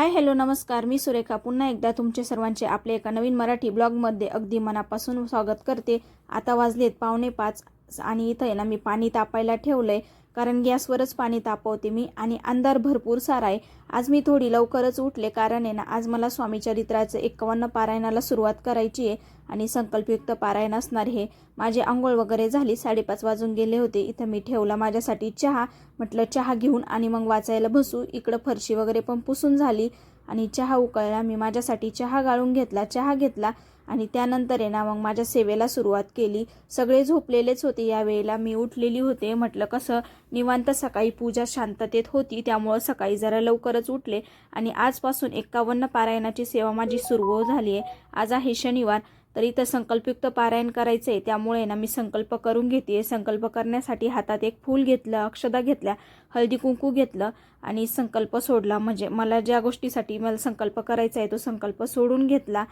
Hi hello नमस्कार. मी सुरेखा. पुन्हा एकदा तुमचे सर्वांचे आपले एका नवीन मराठी ब्लॉगमध्ये अगदी मनापासून स्वागत करते. आता वाजलेत पावणे पाच आणि इथं आहे ना मी पाणी तापायला ठेवलं आहे कारण गॅसवरच पाणी तापवते मी आणि अंधार भरपूर सारा आहे. आज मी थोडी लवकरच उठले कारण आहे ना आज मला स्वामी चरित्राचं एकावन्न पारायणाला सुरुवात करायची आहे आणि संकल्पयुक्त पारायण असणार हे. माझी आंघोळ वगैरे झाली साडेपाच वाजून गेले होते. इथं मी ठेवला माझ्यासाठी चहा. म्हटलं चहा घेऊन आणि मग वाचायला बसू. इकडं फरशी वगैरे पण पुसून झाली आणि चहा उकळला. मी माझ्यासाठी चहा गाळून घेतला. चहा घेतला. आणि त्यानंतर आहे ना मग माझ्या सेवेला सुरुवात केली. सगळे झोपलेलेच होते यावेळेला मी उठलेली होते. म्हटलं कसं निवांत सकाळी पूजा शांततेत होती. त्यामुळं सकाळी जरा लवकरच उठले. आणि आजपासून एकावन्न पारायणाची सेवा माझी सुरू झाली आहे. आज आहे शनिवार. तर इथं संकल्पयुक्त पारायण करायचं आहे त्यामुळे ना मी संकल्प करून घेते. संकल्प करण्यासाठी हातात एक फूल घेतलं अक्षदा घेतल्या हळदी कुंकू घेतलं आणि संकल्प सोडला. म्हणजे मला ज्या गोष्टीसाठी मला संकल्प करायचा आहे तो संकल्प सोडून घेतला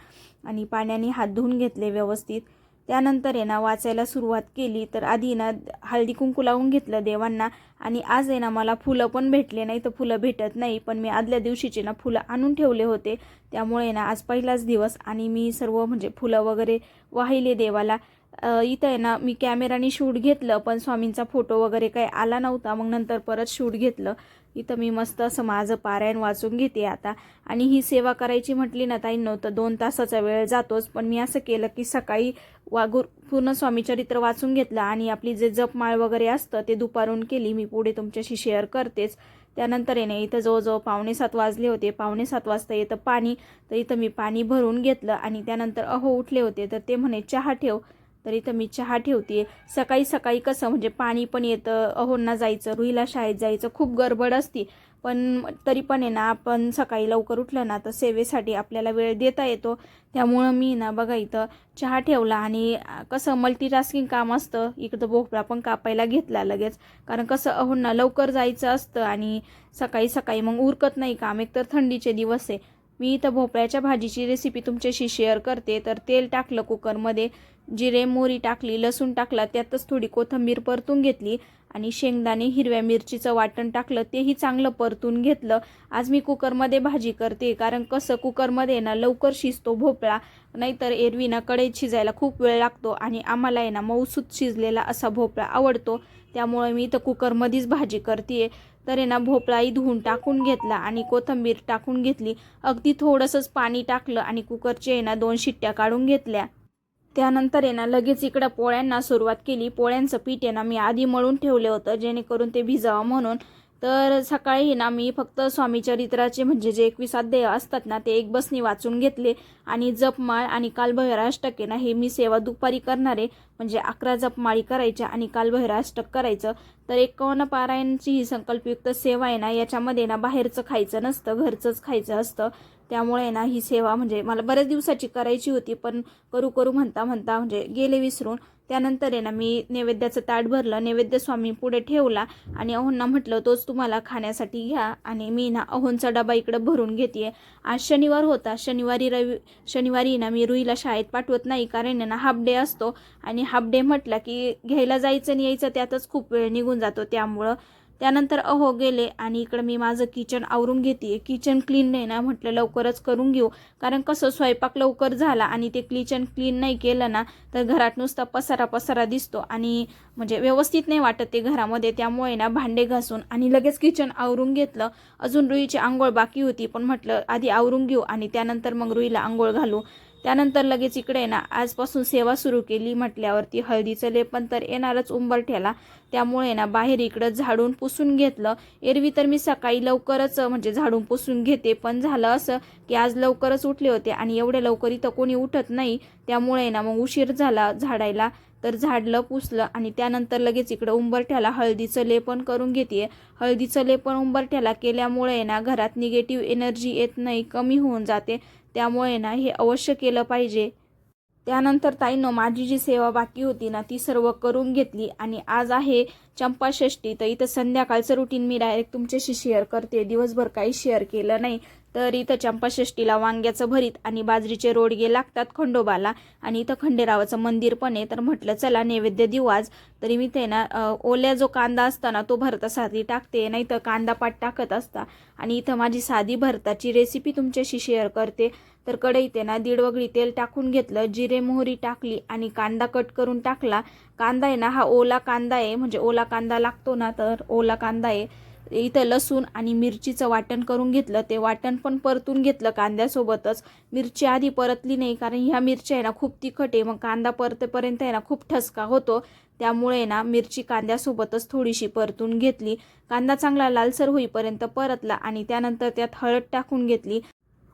आणि पाण्याने हात धुवून घेतले व्यवस्थित. त्यानंतर आहे ना वाचायला सुरुवात केली तर आधी ना हळदी कुंकू लावून घेतलं देवांना आणि आज आहे ना मला फुलं पण भेटले नाही तर फुलं भेटत नाही पण मी आदल्या दिवशीचे ना फुलं आणून ठेवले होते. त्यामुळे ना आज पहिलाच दिवस आणि मी सर्व म्हणजे फुलं वगैरे वाहिले देवाला. इथं आहे ना मी कॅमेराने शूट घेतलं पण स्वामींचा फोटो वगैरे काही आला नव्हता. मग नंतर परत शूट घेतलं. इथं मी मस्त असं माझं पारायण वाचून घेते आता. आणि ही सेवा करायची म्हटली ना ताई नव्हतं दोन तासाचा वेळ जातोच. पण मी असं केलं की सकाळी वागूर पूर्ण स्वामी चरित्र वाचून घेतलं आणि आपली जे जपमाळ वगैरे असतं ते दुपारून केली. मी पुढे तुमच्याशी शेअर करतेच. त्यानंतर येणे इथं जवळजवळ पावणे सात वाजले होते. पावणे सात वाजता येतं पाणी. तर इथं मी पाणी भरून घेतलं आणि त्यानंतर अहो उठले होते. तर ते म्हणे चहा ठेव. तर इथं मी चहा ठेवते सकाळी सकाळी कसं म्हणजे पाणी पण येतं अहोंना जायचं रुईला शाळेत जायचं खूप गडबड असती. पण तरी पण आहे ना आपण सकाळी लवकर उठलं ना तर सेवेसाठी आपल्याला वेळ देता येतो. त्यामुळं मी ना बघा इथं चहा ठेवला आणि कसं मल्टीटास्किंग काम असतं इकडं भोपळा पण कापायला घेतला लगेच. कारण कसं अहोंना लवकर जायचं असतं आणि सकाळी सकाळी मग उरकत नाही काम. एकतर थंडीचे दिवस आहे. मी इथं भोपळ्याच्या भाजीची रेसिपी तुमच्याशी शेअर करते. तर तेल टाकलं कुकरमध्ये जिरे मोहरी टाकली लसूण टाकला त्यातच थोडी कोथिंबीर परतून घेतली आणि शेंगदाणे हिरव्या मिरचीचं वाटण टाकलं तेही चांगलं परतून घेतलं. आज मी कुकरमध्ये भाजी करते कारण कसं कुकरमध्ये ना लवकर शिजतो भोपळा नाहीतर एरवी ना कढईत शिजायला खूप वेळ लागतो आणि आम्हाला आहे ना मऊसूत शिजलेला असा भोपळा आवडतो. त्यामुळे मी इथं कुकरमध्येच भाजी करते तर आहे ना भोपळाही धुवून टाकून घेतला आणि कोथिंबीर टाकून घेतली. अगदी थोडंसंच पाणी टाकलं आणि कुकरचे आहे ना दोन शिट्ट्या काढून घेतल्या. त्यानंतर आहे ना लगेच इकडं पोळ्यांना सुरुवात केली. पोळ्यांचं पीठ आहे ना मी आधी मळून ठेवलं होतं जेणेकरून ते भिजावं म्हणून तर सकाळी ना मी फक्त स्वामी चरित्राचे म्हणजे जे एकवीस अध्याय असतात ना ते एक बसनी वाचून घेतले. आणि जपमाळ आणि कालभैराष्टक आहे ना हे मी सेवा दुपारी करणारे म्हणजे अकरा जपमाळी करायच्या आणि कालभैराष्टक करायचं. तर एकावन्न पारायणची ही संकल्पयुक्त सेवा आहे ना याच्यामध्ये ना बाहेरचं खायचं नसतं घरचंच खायचं असतं. त्यामुळे ना ही सेवा म्हणजे मला बऱ्याच दिवसाची करायची होती पण करू करू म्हणता म्हणता म्हणजे गेले विसरून. त्यानंतर आहे ना मी नैवेद्याचं ताट भरलं नैवेद्य स्वामी पुढे ठेवला आणि अहोंना म्हटलं तोच तुम्हाला खाण्यासाठी घ्या. आणि मी ना अहोंचा डबा इकडं भरून घेते आज शनिवार होता शनिवारी रवि शनिवारी ना मी रुईला शाळेत पाठवत नाही कारण ना हाफ डे असतो. आणि हाफ डे म्हटला की घ्यायला जायचं आणि यायचं त्यातच खूप वेळ निघून जातो त्यामुळं. त्यानंतर अहो गेले आणि इकडं मी माझं किचन आवरून घेते किचन क्लीन नाही ना म्हटलं लवकरच करून घेऊ. कारण कसं स्वयंपाक लवकर झाला आणि ते किचन क्लीन नाही केलं ना तर घरात नुसता पसारा पसारा दिसतो. आणि म्हणजे व्यवस्थित नाही वाटत ते घरामध्ये. त्यामुळे ना भांडे घासून आणि लगेच किचन आवरून घेतलं. अजून रुईची आंघोळ बाकी होती पण म्हटलं आधी आवरून घेऊ आणि त्यानंतर मग रुईला आंघोळ घालू. त्यानंतर लगेच इकडे ना आजपासून सेवा सुरू केली म्हटल्यावरती हळदीचं लेपन तर येणारच उंबरठ्याला. त्यामुळे ना बाहेर इकडं झाडून पुसून घेतलं. एरवी तर मी सकाळी लवकरच म्हणजे झाडून पुसून घेते पण झालं असं की आज लवकरच उठले होते आणि एवढ्या लवकर इथं कोणी उठत नाही. त्यामुळे ना मग उशीर झाला झाडायला. तर झाडलं पुसलं आणि त्यानंतर लगेच इकडं उंबरठ्याला हळदीचं लेपन करून घेते. हळदीचं लेपन उंबरठ्याला केल्यामुळे ना घरात निगेटिव्ह एनर्जी येत नाही कमी होऊन जाते. त्यामुळे ना हे अवश्य केलं पाहिजे. त्यानंतर ताईनं माझी जी सेवा बाकी होती ना ती सर्व करून घेतली आणि आज आहे चंपाषष्ठी. तर इथं संध्याकाळचं रुटीन मी डायरेक्ट तुमच्याशी शेअर करते. दिवसभर काही शेअर केलं नाही. तर इथं चंपाषष्टीला वांग्याचं भरीत आणि बाजरीचे रोडगे लागतात खंडोबाला. आणि इथं खंडेरावाचं मंदिर पण आहे. तर म्हटलं चला नैवेद्य देऊ आज. तरी मी ते ना ओल्या जो कांदा असताना तो तो भरतासाठी टाकते नाही तर कांदा पाट टाकत असता. आणि इथं माझी साधी भरताची रेसिपी तुमच्याशी शेअर करते. तर कढईत आहे ना दीड वगळी तेल टाकून घेतलं जिरे मोहरी टाकली आणि कांदा कट करून टाकला. कांदा आहे ना हा ओला कांदा आहे. म्हणजे ओला कांदा लागतो ना तर ओला कांदा आहे. इथं लसूण आणि मिरचीचं वाटण करून घेतलं. ते वाटण पण परतून घेतलं कांद्यासोबतच. मिरची आधी परतली नाही कारण ह्या मिरच्या आहे ना खूप तिखट आहे. मग कांदा परतेपर्यंत आहे ना खूप ठसका होतो. त्यामुळे ना मिरची कांद्यासोबतच थोडीशी परतून घेतली. कांदा चांगला लालसर होईपर्यंत परतला आणि त्यानंतर त्यात हळद टाकून घेतली.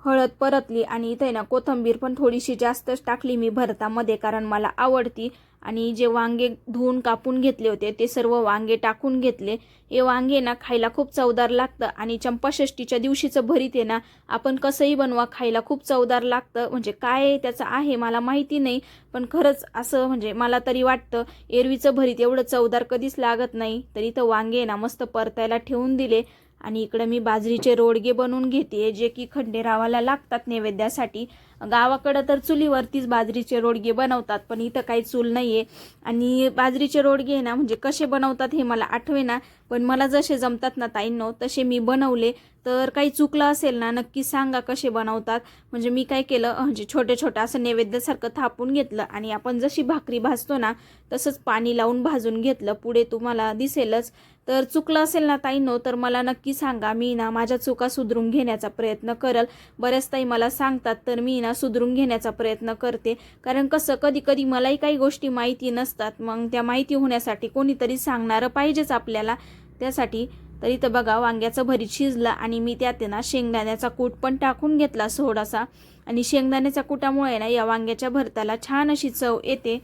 हळद परतली आणि इथे ना कोथंबीर पण थोडीशी जास्तच टाकली मी भरतामध्ये कारण मला आवडती. आणि जे वांगे धुवून कापून घेतले होते ते सर्व वांगे टाकून घेतले. हे वांगे ना खायला खूप चवदार लागतं आणि चंपाषष्टीच्या दिवशीचं भरीत आहे ना आपण कसंही बनवा खायला खूप चवदार लागतं. म्हणजे काय त्याचं आहे मला माहिती नाही पण खरंच असं म्हणजे मला तरी वाटतं एरवीचं भरीत एवढं चवदार कधीच लागत नाही. तर इथं वांगे ना मस्त परतायला ठेवून दिले. आणि इकडं मी बाजरीचे रोडगे बनवून घेते जे की खंडेरावाला लागतात नैवेद्यासाठी. गावाकडं तर चुलीवरतीच बाजरीचे रोडगे बनवतात पण इथं काही चूल नाही आहे आणि बाजरीचे रोडगे आहे ना म्हणजे कसे बनवतात हे मला आठवे ना पण मला जसे जमतात ना ताईंनो तसे मी बनवले. तर काही चुकलं असेल ना नक्की सांगा कसे बनवतात. म्हणजे मी काय केलं म्हणजे छोटे छोटं असं नैवेद्यासारखं थापून घेतलं आणि आपण जशी भाकरी भाजतो ना तसंच पाणी लावून भाजून घेतलं. पुढे तुम्हाला दिसेलच. तर चुकलं असेल ना ताईंनो तर मला नक्की सांगा. मी ना माझ्या चुका सुधरून घेण्याचा प्रयत्न करल. बऱ्याच ताई मला सांगतात तर मी ना सुधरून घेण्याचा प्रयत्न करते. कारण कसं कधी कधी मलाही काही गोष्टी माहिती नसतात. मग त्या माहिती होण्यासाठी कोणीतरी सांगणारं पाहिजेच आपल्याला. त्यासाठी. तरी तर बघा वांग्याचं भरीत शिजलं आणि मी त्यात आहे ना शेंगदाण्याचा कूट पण टाकून घेतला थोडासा आणि शेंगदाण्याच्या कुटामुळे ना या वांग्याच्या भरताला छान अशी चव येते.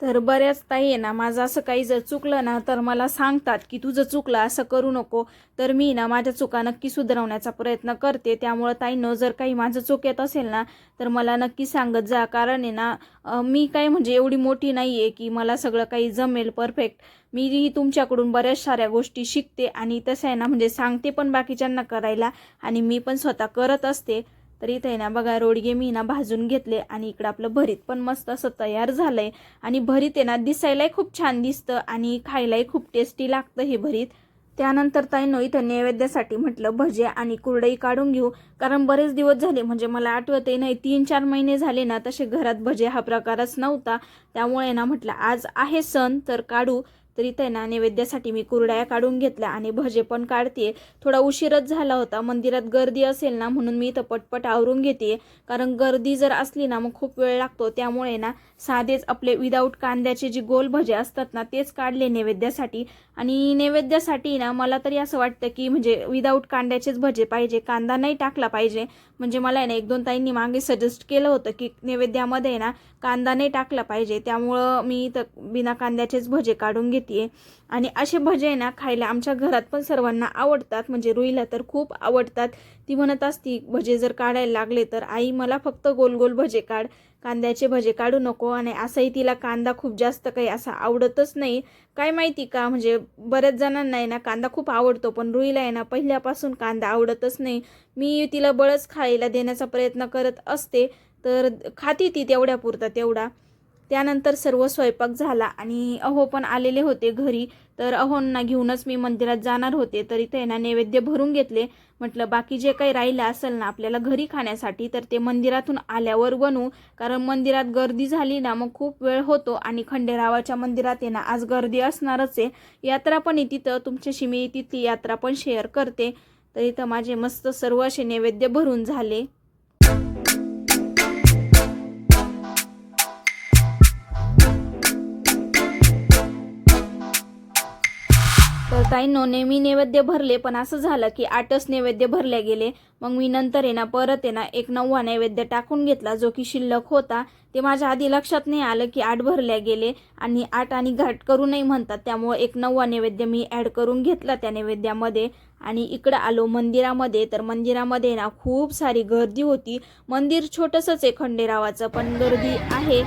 तर बऱ्याच ताई आहे ना माझं असं काही जर चुकलं ना तर मला सांगतात की तुझं चुकलं असं करू नको तर मी ना माझ्या चुका नक्की सुधारवण्याचा प्रयत्न करते. त्यामुळं ताईनं जर काही माझं चूक येत असेल ना तर मला नक्की सांगत जा. कारण आहे ना मी काय म्हणजे एवढी मोठी नाही आहे की मला सगळं काही जमेल परफेक्ट. मीही तुमच्याकडून बऱ्याच साऱ्या गोष्टी शिकते आणि तसं आहे ना म्हणजे सांगते पण बाकीच्यांना करायला आणि मी पण स्वतः करत असते. तर इथे आहे ना बघा रोडगे मी ना भाजून घेतले आणि इकडं आपलं भरीत पण मस्त असं तयार झालंय. आणि भरीत आहे ना दिसायलाही खूप छान दिसतं आणि खायलाही खूप टेस्टी लागतं हे भरीत. त्यानंतर ताईनो इथं नैवेद्यासाठी म्हटलं भजे आणि कुरडई काढून घेऊ. कारण बरेच दिवस झाले म्हणजे मला आठवतही नाही तीन चार महिने झाले ना तसे घरात भजे हा प्रकारच नव्हता. त्यामुळे ना म्हटलं आज आहे सण तर काढू. तर इथे ना नैवेद्यासाठी मी कुरड्या काढून घेतल्या आणि भजे पण काढते. थोडा उशीरच झाला होता. मंदिरात गर्दी असेल ना म्हणून मी इथं पटपट आवरून घेते. कारण गर्दी जर असली ना मग खूप वेळ लागतो. त्यामुळे ना साधेच आपले विदाऊट कांद्याचे जे गोल भजे असतात ना तेच काढले नैवेद्यासाठी. आणि नैवेद्यासाठी ना मला तरी असं वाटतं की म्हणजे विदाऊट कांद्याचेच भजे पाहिजे. कांदा नाही टाकला पाहिजे. म्हणजे मला आहे ना एक दोन ताईंनी मागे सजेस्ट केलं होतं की नैवेद्यामध्ये ना कांदा नाही टाकला पाहिजे. त्यामुळं मी इथं बिना कांद्याचेच भजे काढून घेते आणि असे भजे आहे ना खायला आमच्या घरात पण सर्वांना आवडतात. म्हणजे रुईला तर खूप आवडतात. ती म्हणत असती भजे जर काढायला लागले तर आई मला फक्त गोल गोल भजे काढ. कांद्याचे भजे काढू नको. आणि असंही तिला कांदा खूप जास्त काही असा आवडतच नाही. काय माहिती का म्हणजे बऱ्याच जणांना आहे ना कांदा खूप आवडतो. पण रुईला आहे ना पहिल्यापासून कांदा आवडतच नाही. मी तिला बळच खायला देण्याचा प्रयत्न करत असते. तर खाती ती तेवढ्या पुरता तेवढा. त्यानंतर सर्व स्वयंपाक झाला आणि अहो पण आलेले होते घरी. तर अहोंना घेऊनच मी मंदिरात जाणार होते. तर इथे ना नैवेद्य भरून घेतले. म्हटलं बाकी जे काही राहिलं असेल ना आपल्याला घरी खाण्यासाठी तर ते मंदिरातून आल्यावर बनवू. कारण मंदिरात गर्दी झाली ना मग खूप वेळ होतो आणि खंडेरावाच्या मंदिरात येणं ना आज गर्दी असणारच आहे. यात्रा पण आहे तिथं. तुमच्याशी मी तिथली यात्रा पण शेअर करते. तर इथं माझे मस्त सर्व असे नैवेद्य भरून झाले. तर ताईंनो नेहमी नैवेद्य भरले पण असं झालं की आठच नैवेद्य भरले गेले. मग मी नंतर आहे ना परत आहे ना एक नववा नैवेद्य टाकून घेतला जो की शिल्लक होता. ते माझ्या आधी लक्षात नाही आलं की आठ भरल्या गेले आणि आठ आणि घाट करू नाही म्हणतात. त्यामुळे एक नववा नैवेद्य मी ॲड करून घेतला त्या नैवेद्यामध्ये. आणि इकडं आलो मंदिरामध्ये. तर मंदिरामध्ये ना खूप सारी गर्दी होती. मंदिर छोटंसंच आहे खंडेरावाचं पण गर्दी आहे.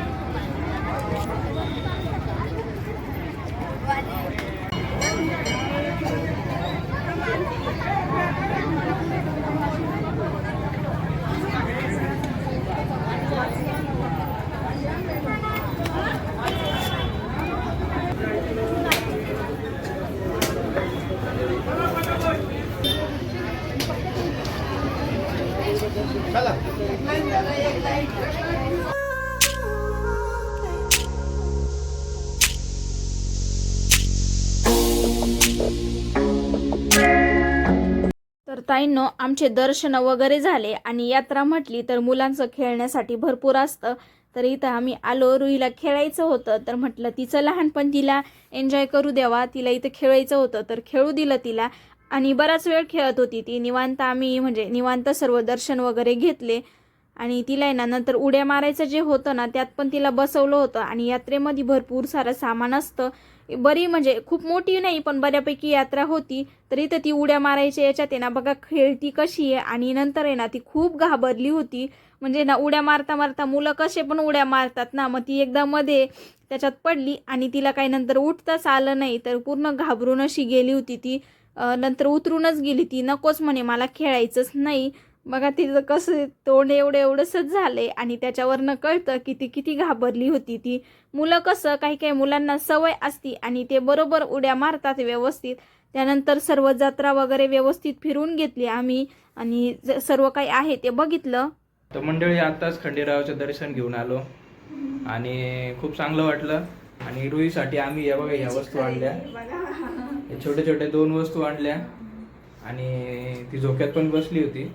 ताईंनो आमचे दर्शन वगैरे झाले आणि यात्रा म्हटली तर मुलांचं खेळण्यासाठी भरपूर असतं. तर इथं आम्ही आलो रुईला खेळायचं होतं. तर म्हटलं तिचं लहानपण तिला एन्जॉय करू द्यावा. तिला इथं खेळायचं होतं तर खेळू दिलं तिला. आणि बराच वेळ खेळत होती ती. निवांत आम्ही म्हणजे निवांत सर्व दर्शन वगैरे घेतले. आणि तिला आहे ना नंतर उड्या मारायचं जे होतं ना त्यात पण तिला बसवलं होतं. आणि यात्रेमध्ये भरपूर सारं सामान असतं. बरी म्हणजे खूप मोठी नाही पण बऱ्यापैकी यात्रा होती. तर इथं ती उड्या मारायच्या याच्यात आहे ना बघा खेळती कशी आहे. आणि नंतर आहे ना ती खूप घाबरली होती. म्हणजे ना उड्या मारता मारता मुलं कसे पण उड्या मारतात ना मग ती एकदा मध्ये त्याच्यात पडली आणि तिला काही नंतर उठताच आलं नाही तर पूर्ण घाबरून अशी गेली होती ती. नंतर उतरूनच गेली ती. नकोच म्हणे मला खेळायचंच नाही. बघा तिचं कसं तोंड एवढं एवढंसंच झालंय आणि त्याच्यावरनं कळतं की ती किती घाबरली होती. ती मुलं कसं काही काही मुलांना सवय असती आणि ते बरोबर उड्या मारतात व्यवस्थित. त्यानंतर सर्व जत्रा वगैरे व्यवस्थित फिरून घेतली आम्ही आणि सर्व काही आहे ते बघितलं. तर मंडळी आताच खंडेरावाचं दर्शन घेऊन आलो आणि खूप चांगलं वाटलं. आणि रुईसाठी आम्ही या बघा या वस्तू आणल्या. छोट्या छोट्या दोन वस्तू आणल्या आणि ती झोक्यात पण बसली होती.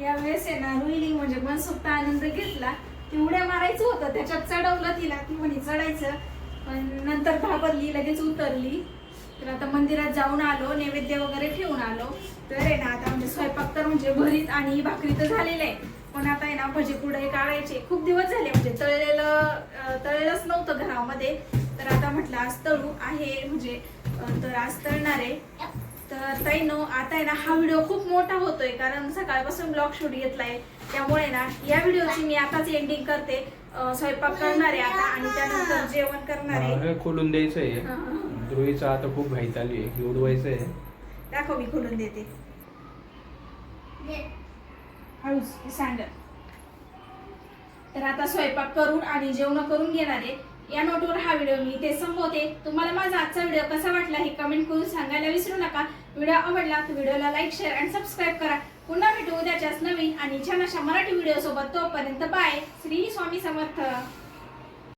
या वेळेस आहे ना रुईली म्हणजे मनसुक्त आनंद घेतला. की उड्या मारायचं होतं त्याच्यात चढवलं तिला ती म्हणे चढायचं. पण नंतर घाबरली लगेच उतरली. तर आता मंदिरात जाऊन आलो नैवेद्य वगैरे ठेवून आलो. तर आहे ना आता म्हणजे स्वयंपाक तर म्हणजे भरीत आणि भाकरी तर झालेलं आहे पण आता आहे ना भजी पुढे काढायचे. खूप दिवस झाले म्हणजे तळलेलं अं, तळलेलंच नव्हतं घरामध्ये. तर आता म्हटलं आज तळू आहे म्हणजे तर आज तळणार आहे. तर ताई नो आता आहे ना हा व्हिडिओ खूप मोठा होतोय कारण सकाळपासून ब्लॉग शूट घेतलाय त्यामुळे ना या व्हिडिओची मी आताच एंडिंग करते. अं, स्वयंपाक करणार आहे आता आणि त्यानंतर जेवण करणार आहे. हे खोलून द्यायचं आहे हं. रुईचं आता खूप घाईत आली आहे आहे. दाखव मी खोलून देते. हळूच सांग. तर आता स्वयंपाक करून आणि जेवण करून घेणार आहे. या नोटवर हा व्हिडिओ मी इथे संपवते. तुम्हाला माझा आजचा व्हिडिओ कसा वाटला हे कमेंट करून सांगायला विसरू नका. व्हिडिओ आवडला तर व्हिडिओला लाईक शेअर आणि सबस्क्राईब करा. पुन्हा भेटू उद्याच्याच नवीन आणि छान अशा मराठी व्हिडिओ सोबत तोपर्यंत बाय श्री स्वामी समर्थ.